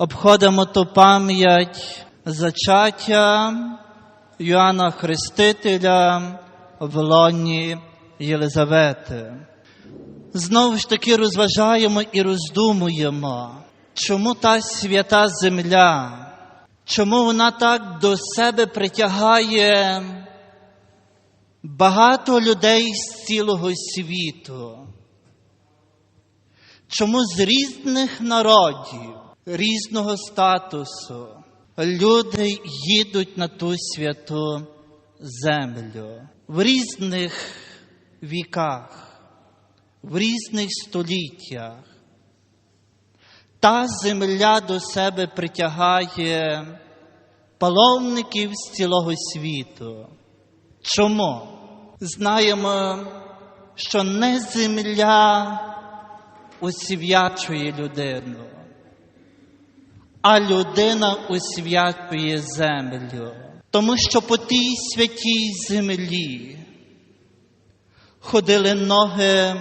обходимо ту пам'ять зачаття Йоанна Хрестителя в лоні Єлизавети. Знову ж таки розважаємо і роздумуємо, чому та свята земля, чому вона так до себе притягає багато людей з цілого світу. Чому з різних народів, різного статусу люди їдуть на ту святу землю в різних віках, в різних століттях. Та земля до себе притягає паломників з цілого світу. Чому? Знаємо, що не земля освячує людину, а людина освячує землю. Тому що по тій святій землі ходили ноги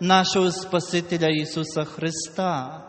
нашого Спасителя Ісуса Христа.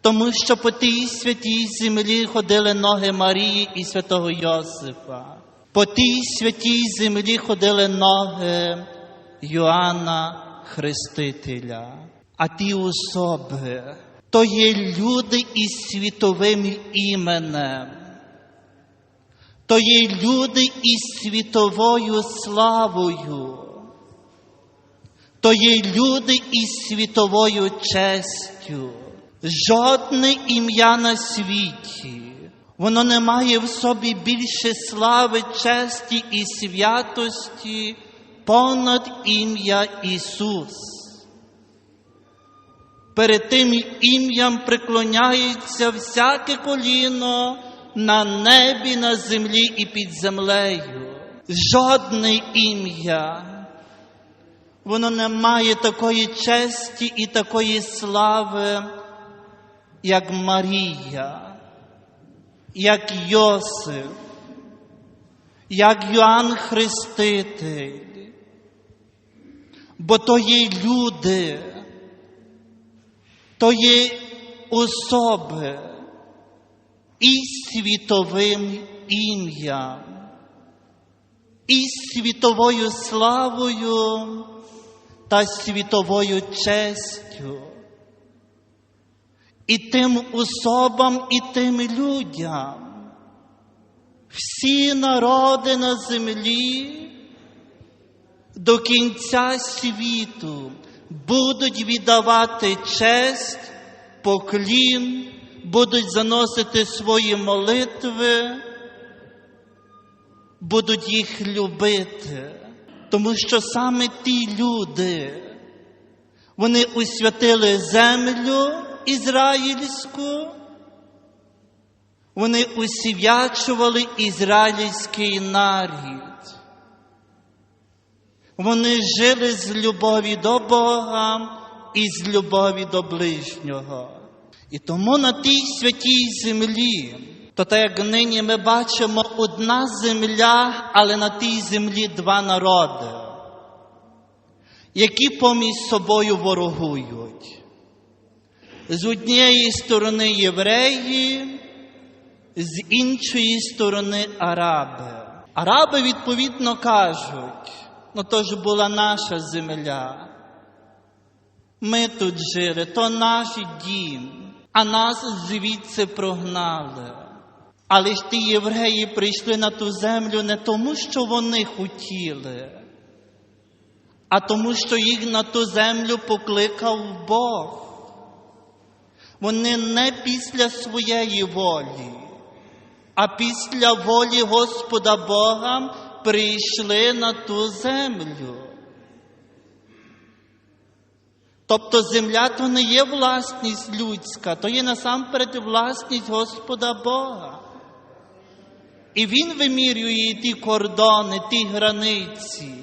Тому що по тій святій землі ходили ноги Марії і святого Йосифа. По тій святій землі ходили ноги Йоанна Хрестителя. А ті особи то є люди із світовим іменем. То є люди із світовою славою. То є люди із світовою честю. Жодне ім'я на світі. Воно не має в собі більше слави, честі і святості понад ім'я Ісус. Перед тим ім'ям приклоняється всяке коліно на небі, на землі і під землею. Жодне ім'я. Воно не має такої честі і такої слави, як Марія, як Йосиф, як Йоанн Хреститель. Бо то є люди, то є особи із світовим ім'ям, із світовою славою та світовою честю. І тим особам, і тим людям, всі народи на землі до кінця світу будуть віддавати честь, поклін, будуть заносити свої молитви, будуть їх любити, тому що саме ті люди, вони усвятили землю ізраїльську, вони усвячували ізраїльський нарід. Вони жили з любові до Бога і з любові до ближнього. І тому на тій святій землі, то так як нині ми бачимо одна земля, але на тій землі два народи, які поміж собою ворогують. З однієї сторони євреї, з іншої сторони араби. Араби відповідно кажуть, ну то ж була наша земля. Ми тут жили, то наш дім, а нас звідси прогнали. Але ж ті євреї прийшли на ту землю не тому, що вони хотіли, а тому, що їх на ту землю покликав Бог. Вони не після своєї волі, а після волі Господа Бога прийшли на ту землю. Тобто земля то не є власність людська, то є насамперед власність Господа Бога. І Він вимірює ті кордони, ті границі,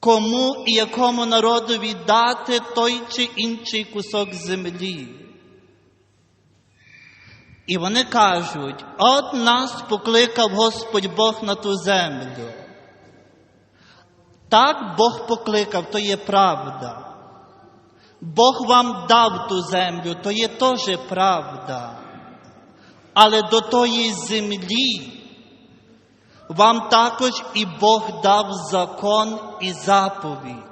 кому і якому народу віддати той чи інший кусок землі. І вони кажуть, от нас покликав Господь Бог на ту землю. Так Бог покликав, то є правда. Бог вам дав ту землю, то є теж правда. Але до тої землі вам також і Бог дав закон і заповідь.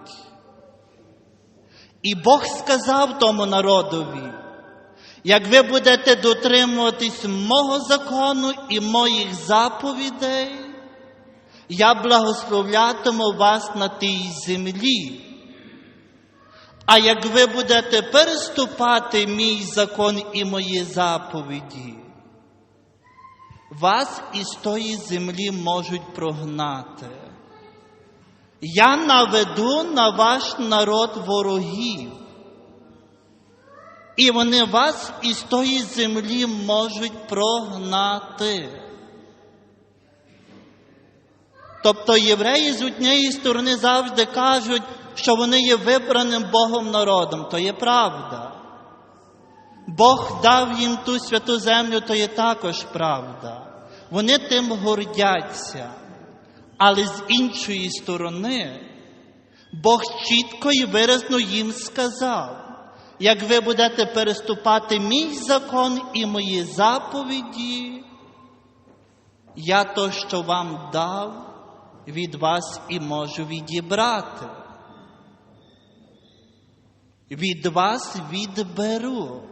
І Бог сказав тому народові, як ви будете дотримуватись мого закону і моїх заповідей, я благословлятиму вас на тій землі. А як ви будете переступати мій закон і мої заповіді, вас із тої землі можуть прогнати. Я наведу на ваш народ ворогів, і вони вас із тої землі можуть прогнати. Тобто євреї з однієї сторони завжди кажуть, що вони є вибраним Богом народом, то є правда. Бог дав їм ту святу землю, то є також правда. Вони тим гордяться. Але з іншої сторони, Бог чітко і виразно їм сказав, як ви будете переступати мій закон і мої заповіді, я то, що вам дав, від вас і можу відібрати. Від вас відберу.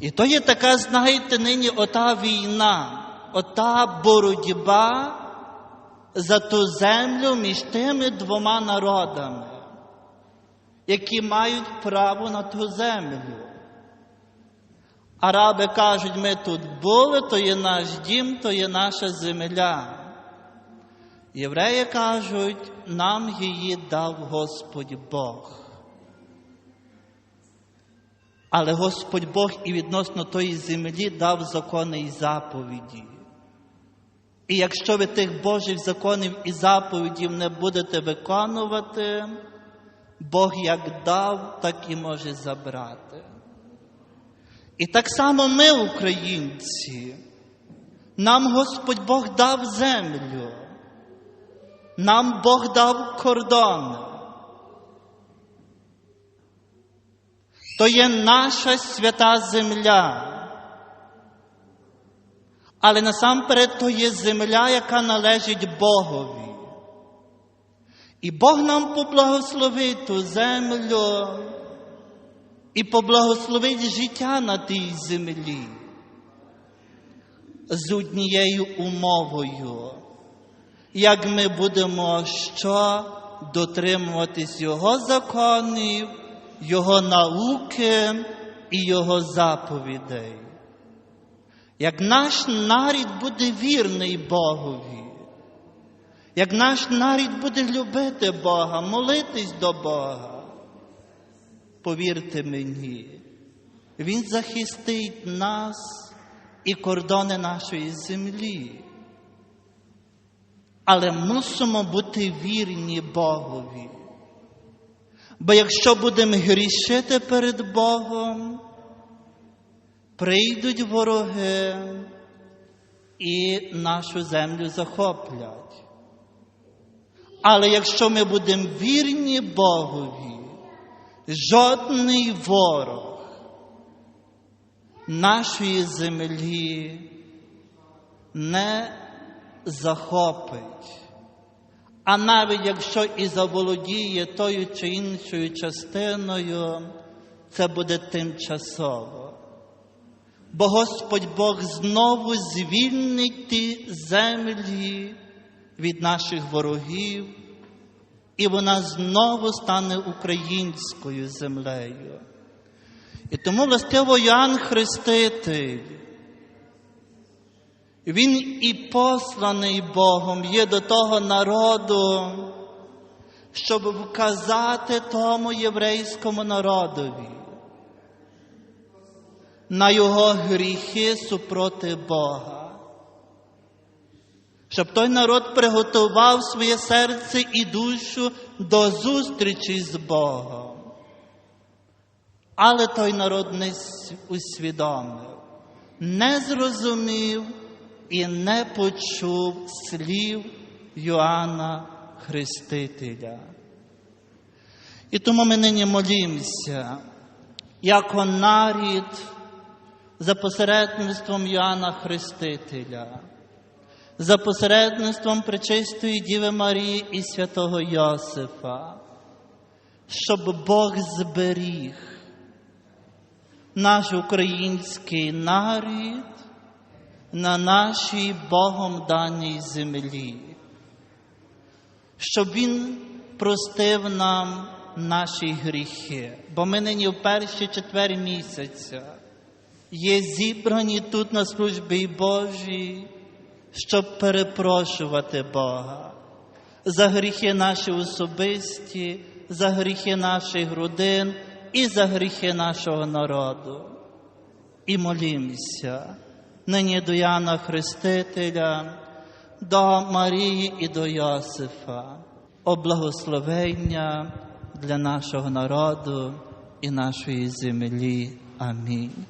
І то є така, знаєте, нині ота війна, ота боротьба за ту землю між тими двома народами, які мають право на ту землю. Араби кажуть, ми тут були, то є наш дім, то є наша земля. Євреї кажуть, нам її дав Господь Бог. Але Господь Бог і відносно тої землі дав закони і заповіді. І якщо ви тих Божих законів і заповідів не будете виконувати, Бог як дав, так і може забрати. І так само ми, українці, нам Господь Бог дав землю, нам Бог дав кордони. То є наша свята земля. Але насамперед то є земля, яка належить Богові. І Бог нам поблагословить ту землю і поблагословить життя на тій землі. З однією умовою, як ми будемо що? Дотримуватись Його законів, Його науки і Його заповідей. Як наш нарід буде вірний Богові, як наш нарід буде любити Бога, молитись до Бога, повірте мені, Він захистить нас і кордони нашої землі. Але мусимо бути вірні Богові. Бо якщо будемо грішити перед Богом, прийдуть вороги і нашу землю захоплять. Але якщо ми будемо вірні Богові, жодний ворог нашої землі не захопить. А навіть якщо і заволодіє тою чи іншою частиною, це буде тимчасово. Бо Господь Бог знову звільнить ті землі від наших ворогів, і вона знову стане українською землею. І тому властиво Йоанн Хреститель, він і посланий Богом є до того народу, щоб вказати тому єврейському народові на його гріхи супроти Бога, щоб той народ приготував своє серце і душу до зустрічі з Богом. Але той народ не усвідомив, не зрозумів і не почув слів Йоанна Хрестителя. І тому ми нині молімося як нарід за посередництвом Йоанна Хрестителя, за посередництвом Пречистої Діви Марії і святого Йосифа, щоб Бог зберіг наш український нарід на нашій Богом даній землі, щоб Він простив нам наші гріхи, бо ми нині в перші четвер місяця є зібрані тут на службі Божій, щоб перепрошувати Бога за гріхи наші особисті, за гріхи наших родин і за гріхи нашого народу. І молімося нині до Яна Хрестителя, до Марії і до Йосифа, о благословення для нашого народу і нашої землі. Амінь.